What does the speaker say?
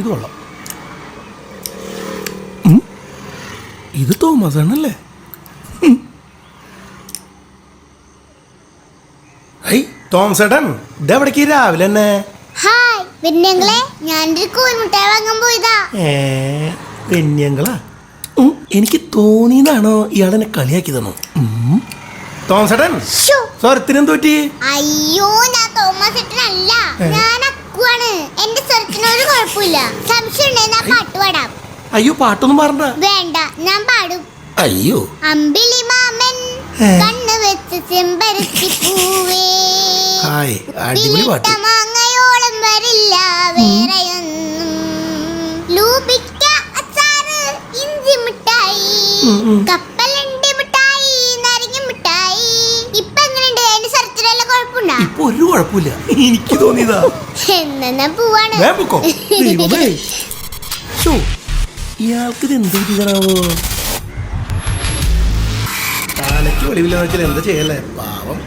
ഇത് കൊള്ളാം. ഇത് തോമസ് ആണല്ലേ? തോമസ് ഏട്ടൻ ഇതെവിടേക്ക് രാവിലെ തന്നെ. ഹായ് പിന്നെങ്ങളെ ഞാനൊരു കോൽമുട്ടായി വാങ്ങാൻ പോയതാ. ഏ പെണ്യങ്കളാ എനിക്ക് തോന്നിയതാണോ ഇയാളെന്നെ കളിയാക്കി തന്നു തോമസ് ഏട്ടൻ സ്വരത്തിനും തോറ്റി അയ്യോ ഞാൻ തോമസ് ഏട്ടനല്ല ഏ? ഞാൻ അക്കുവാണ് എന്റെ സ്വരത്തിന് ഒരു കുഴപ്പമില്ല. സംശയം പാട്ട് പാടാം. അയ്യോ പാട്ടൊന്നും പറഞ്ഞ വേണ്ട ഞാൻ പാടും. അയ്യോ. അമ്പിളി മാമൻ കണ്ണു വെച്ച് ചെമ്പരത്തി പൂവേ. ഹായ് അടിപൊളി ഉപ്പിലിട്ട പാട്ട്. മാങ്ങയോളം വരില്ല വേറെയൊന്നും. ലൂപിക്ക അച്ചാറ് ഇഞ്ചി മിഠായി ഉം, ഇപ്പൊ ഒരു കുഴപ്പമില്ല. എനിക്ക് തോന്നിയതാ. എന്നാ ഞാൻ പോവാണ്. വേഗം പൊക്കോ. ദൈവമേ. ശോ, ഇയാൾക്ക് ഇത് എന്ത് പറ്റിയതാണാവോ തലയ്ക്ക് വെളിവില്ലെന്ന് വെച്ചാൽ എന്താ ചെയ്യല്ലേ? പാവം.